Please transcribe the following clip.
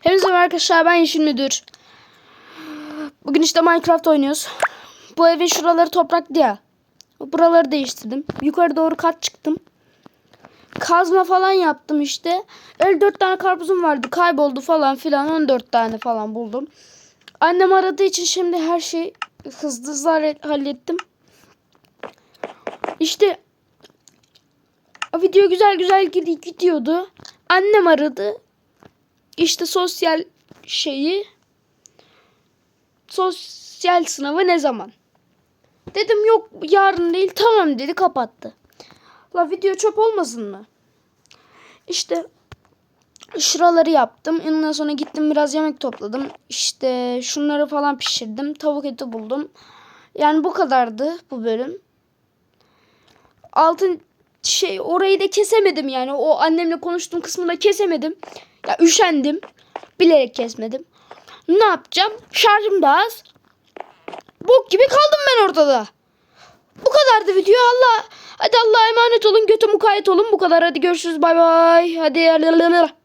Hepinize merhaba arkadaşlar ben Yeşil Müdür. Bugün işte Minecraft oynuyoruz. Bu evin şuraları topraktı ya. Buraları değiştirdim. Yukarı doğru kat çıktım. Kazma falan yaptım işte. 54 tane karpuzum vardı. Kayboldu falan filan. 14 tane falan buldum. Annem aradığı için şimdi her şeyi hızlı hızlı halle- hallettim. İşte video güzel güzel gid- gidiyordu. Annem aradı. İşte sosyal şeyi sosyal sınavı ne zaman? Dedim yok yarın değil tamam dedi kapattı. La video çöp olmasın mı? İşte şuraları yaptım. Ondan sonra gittim biraz yemek topladım. İşte şunları falan pişirdim. Tavuk eti buldum. Yani bu kadardı bu bölüm. Altın şey orayı da kesemedim yani. O annemle konuştuğum kısmını da kesemedim. Ya üşendim. Bilerek kesmedim. Ne yapacağım? Şarjım da az. Bok gibi kaldım ben ortada. Bu kadardı video. Allah hadi Allah'a emanet olun. Götü mukayyet olun. Bu kadar. Hadi görüşürüz. Bay bay. Hadi.